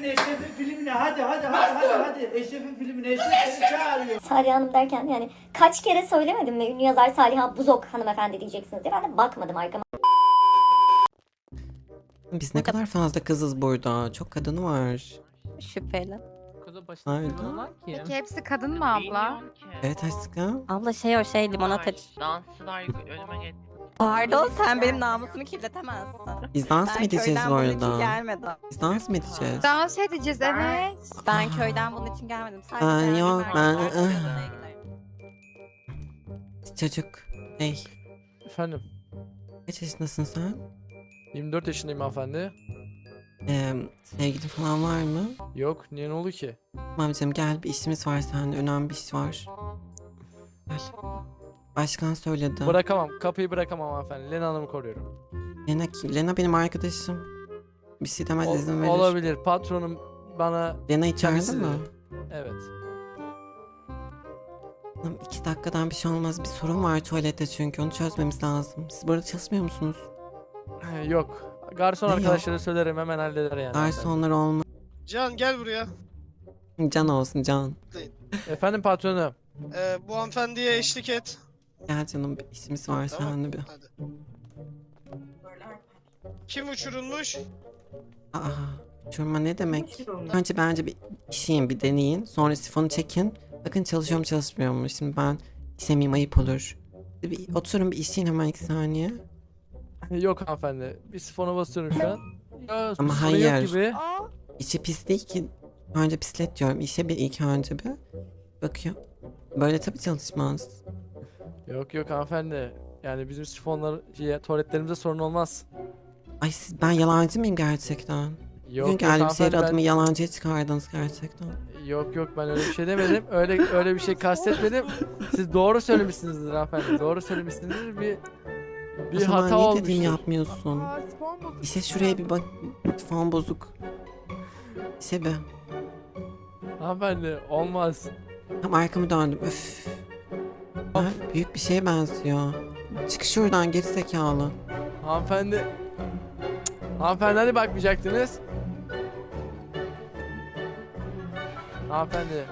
filmine, Eşref'in filmine. Hadi hadi hadi hadi hadi. Eşref'in filmine, Eşref seni çağırıyor. Salih Hanım derken yani kaç kere söylemedim mi ünlü yazar Saliha Buzok hanımefendi diyeceksiniz diye. Ben de bakmadım arkama. Biz ne kadar fazla kızız burada. Çok kadın var. Şüpheli. Kızı başına Aynen. olan kim? Peki hepsi kadın mı abla? Bilmiyorum ki. Evet aşkım. Abla şey o şey limonata. Dansçılar önüme geç. Pardon sen benim namusumu kirletemezsin. Biz dans mı Ben edeceğiz köyden bu bunun için arada? gelmedim. Biz dans mı edeceğiz? Dans edeceğiz evet. Ben köyden bunun için gelmedim. Sadece Ben beğendiğim yok, ben- ilgilenirim. Çocuk. Hey. Efendim. Kaç yaşındasın sen? 24 yaşındayım hanımefendi. Ee, sevgilin falan var mı? Yok niye ne oldu ki? Tamam canım gel bir işimiz var seninle. Önemli bir iş var. Gel. Başkan söyledi. Bırakamam. Kapıyı bırakamam hanımefendi. Lena Hanım'ı koruyorum. Lena, kim? Lena benim arkadaşım. Bir şey demez Ol- izin verir. olabilir. Patronum bana Lena içeride Kendisi mi? dedi. evet. Tamam, iki dakikadan bir şey olmaz. Bir sorun var tuvalette çünkü. Onu çözmemiz lazım. Siz burada çalışmıyor musunuz? Ee, Yok. Garson Ne arkadaşlara söylerim hemen halleder yani. Garsonlar olma. Can gel buraya. Can olsun can. Efendim patronum. Ee, bu hanımefendiye eşlik et. Gel canım bir işimiz var Tamam. seninle bir. Hadi. Kim uçurulmuş? Aa, uçurma ne demek? Önce bence bir işeyim bir deneyin. Sonra sifonu çekin. Bakın çalışıyor mu çalışmıyor mu? Şimdi ben işemeyeyim ayıp olur. Bir oturun bir işeyin hemen iki saniye. Yok hanımefendi. Bir sifona basıyorum şu an. Ya, Ama sorun yok hayır. gibi. İçi pis değil ki. Önce pislet diyorum. İşe bir ilk önce bir. Bakıyor. Böyle tabii çalışmaz. Yok yok hanımefendi. Yani bizim sifonlar, şey, tuvaletlerimizde sorun olmaz. Ay siz, ben yalancı mıyım gerçekten? Yok Bugün yok geldiğim şehir hanımefendi ben- adımı yalancıya çıkardınız gerçekten. Yok yok ben öyle bir şey demedim. Öyle öyle bir şey kastetmedim. Siz doğru söylemişsinizdir hanımefendi. Doğru söylemişsinizdir. Bir o bir zaman hata niye olmuştur. dediğimi yapmıyorsun? İşte şuraya bir bak. Fon bozuk. İşte be. Hanımefendi olmaz. Tam arkamı döndüm. Öf. Ha, büyük bir şeye benziyor. Çık şuradan geri zekalı. Hanımefendi. Hanımefendi hani bakmayacaktınız? Hanımefendi.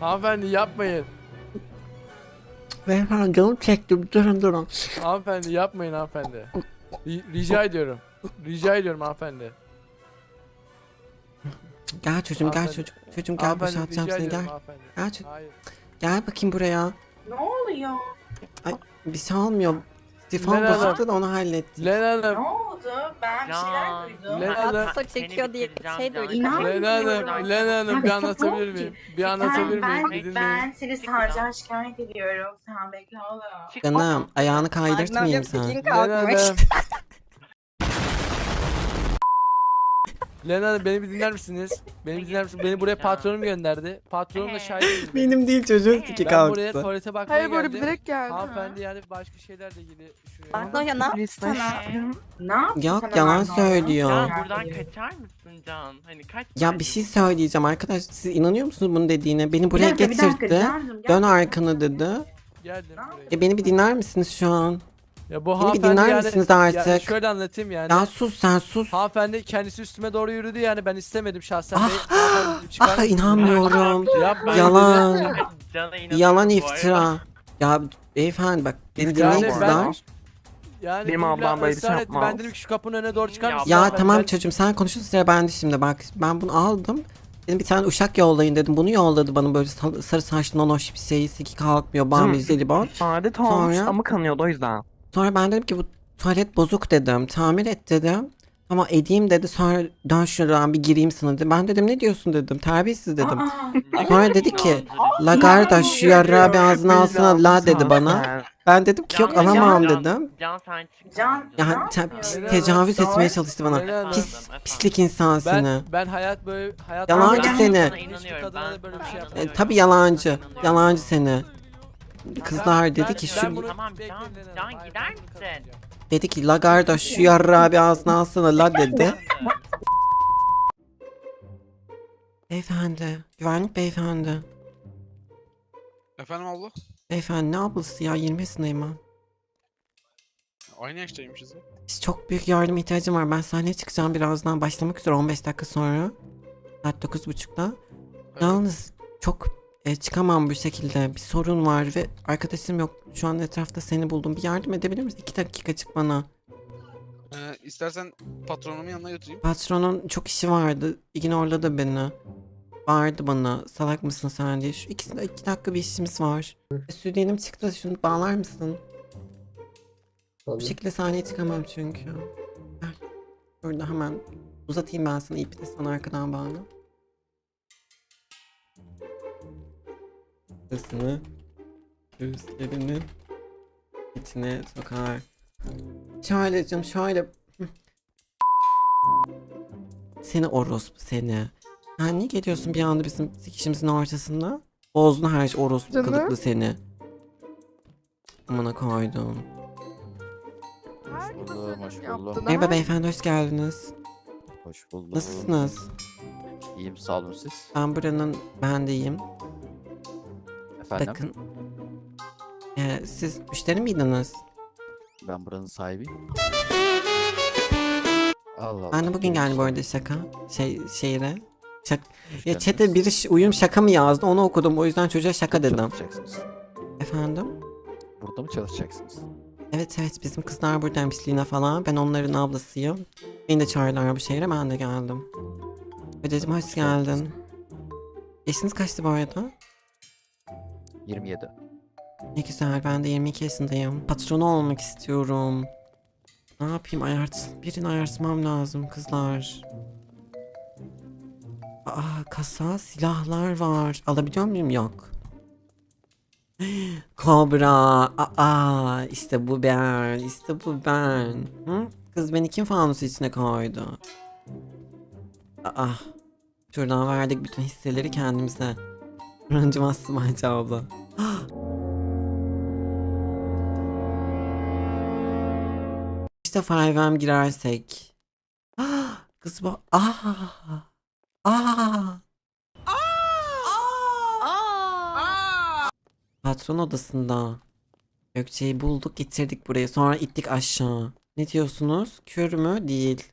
Hanımefendi yapmayın. Beyefendi canım çektim. Durun durun. Hanımefendi yapmayın hanımefendi. Ri- rica ediyorum. Rica ediyorum hanımefendi. Gel çocuğum gel Hanımefendi- çocuk. Çocuğum gel Hanımefendi, boşaltacağım rica seni ediyorum gel. hanımefendi. Gel çocuğum. Hayır. Gel bakayım buraya. Ne oluyor? Bir şey olmuyor. Sifon Lena bozuktu da onu hallettik. Lena Ne Hanım. oldu? Ben bir şeyler Can. duydum. Lena Hanım. Atsa çekiyor diye bitireceğim şey Can. duyduk. İnan- Lena Hanım. Lena Hanım bir Tabii, anlatabilir tabii. miyim? Bir anlatabilir ben, miyim? Bir ben, dinleyin. ben seni savcıya şikayet ediyorum. Sen bekle oğlum. Canım ayağını kaydırtmayayım Magnolia sen. Pekin Lena kalkmış. Hanım. Lena Hanım beni bir dinler misiniz? Beni bir dinler misiniz? Beni buraya patronum gönderdi. Patronum da şahit. Benim değil çocuğun Ben tiki Ben buraya kalktı. tuvalete bakmaya Hayır böyle geldim. bilerek geldi. Hanımefendi yani başka şeylerle ilgili düşünüyorum. Magnolia ne yaptı sana? Ne yaptın Yok, sana yalan söylüyor. Can buradan kaçar mısın Can? Hani kaç Ya bir şey söyleyeceğim arkadaş. Siz inanıyor musunuz bunun dediğine? Beni buraya Bir dakika, bir dakika, getirdi. Can'cığım, Dön arkanı dedi. Geldim buraya. Ya beni bir dinler misiniz şu an? Ya bu Beni bir hanımefendi dinler yani, misiniz Ya artık? şöyle anlatayım yani. Ya sus sen sus. Hanımefendi kendisi üstüme doğru yürüdü yani ben istemedim şahsen. Ah, Bey- hanımefendi, çıkar Ah inanmıyorum. Yapmayın Yalan. dedi. Can'a inanıyorum Yalan bu arada. iftira. Ya beyefendi bak beni Yani dinleyin ben- kızlar. Yani Benim illa ablam böyle bir şey ısrar etti. yapmaz. Ben dedim ki şu kapının önüne doğru çıkar Ya mısın? Ya hanımefendi? tamam Ben- çocuğum sen konuşun sıra bende şimdi bak. Ben bunu aldım. Dedim bir tane uşak yollayın dedim. Bunu yolladı bana böyle sa- sarı saçlı nonoş bir şey. Siki kalkmıyor. Bam Canım, jelibon. Adet olmuş Sonra- ama kanıyordu o yüzden. Sonra ben dedim ki bu tuvalet bozuk dedim. Tamir et dedim. Ama edeyim dedi. Sonra dön şuradan bir gireyim sana dedi. Ben dedim ne diyorsun dedim. Terbiyesiz dedim. Aa, Sonra dedi ki Yalancı. Lagarda şu yarrağı bir ağzına alsana la dedi bana. Ben dedim ki yok alamam Can, dedim. Can sen çık. Can- Ya Ne te- pis- tecavüz etmeye çalıştı bana. Pis pislik insan seni. Ben, ben hayat böyle hayat Yalancı Ben- seni. Sana inanıyorum. Ben da böyle bir sana şey E, inanıyorum. tabii yalancı. Yalancı seni. Kızlar Ben- dedi ki şu bunu- Tamam, Bekle, Can, Lena, Can, hayır, gider ben bunu misin? kazanacağım. dedi ki Lagarda şu yarrağı bir ağzına alsana la dedi. Beyefendi. Güvenlik beyefendi. Efendim abla? Beyefendi ne ablası ya 20 yaşındayım ben. Aynı yaştaymışız ya. Çok büyük yardım ihtiyacım var. Ben sahneye çıkacağım birazdan. Başlamak üzere 15 dakika sonra. Saat 9.30'da. Yalnız çok e, çıkamam bu şekilde. Bir sorun var ve arkadaşım yok. Şu an etrafta seni buldum. Bir yardım edebilir misin? 2 dakika çık bana. Ee, istersen patronumun yanına götüreyim. Patronun çok işi vardı. ignorladı beni. Bağırdı bana. Salak mısın sen diye. Şu ikisinde iki dakika bir işimiz var. Sütyenim çıktı. Şunu bağlar mısın? Bu şekilde sahneye çıkamam çünkü. Gel. Burada hemen uzatayım ben sana ipi de sana arkadan bağla. Sesini gözlerinin içine sokar. Şöylecim şöyle. Seni orospu seni. Sen niye geliyorsun bir anda bizim sikişimizin ortasında? Bozdun her şey orospu Canım. kılıklı seni. Amına koydum. Hoş buldum, hoş buldum. Merhaba beyefendi hoş geldiniz. Hoş bulduk. Nasılsınız? İyiyim sağ olun siz. Ben buranın beğendiyim. Efendim Bakın. Ee, siz müşteri miydiniz? ben buranın sahibiyim. Allah Allah. Ben de bugün geldim bu arada şaka. Şey, şehire. Şak ya çete bir ş- uyum şaka mı yazdı onu okudum o yüzden çocuğa şaka dedim. Çalışacaksınız. Efendim? Burada mı çalışacaksınız? Evet evet bizim kızlar buradaymış Lina falan. Ben onların ablasıyım. Beni de çağırdılar bu şehre ben de geldim. Hocacığım hoş geldin. Yaşınız kaçtı bu arada? 27. Ne güzel ben de 22 yaşındayım. Patronu olmak istiyorum. Ne yapayım ayart birini ayartmam lazım kızlar. Aa kasa silahlar var. Alabiliyor muyum? Yok. Kobra. Aa işte bu ben. İşte bu ben. Hı? Kız beni kim fanusu içine koydu? Aa. Şuradan verdik bütün hisseleri kendimize. Rancımazsın bence abla. İşte 5M girersek. Kız bu. Ah. Ah. Patron odasında. Gökçe'yi bulduk getirdik buraya sonra ittik aşağı. Ne diyorsunuz? Kör mü? Değil.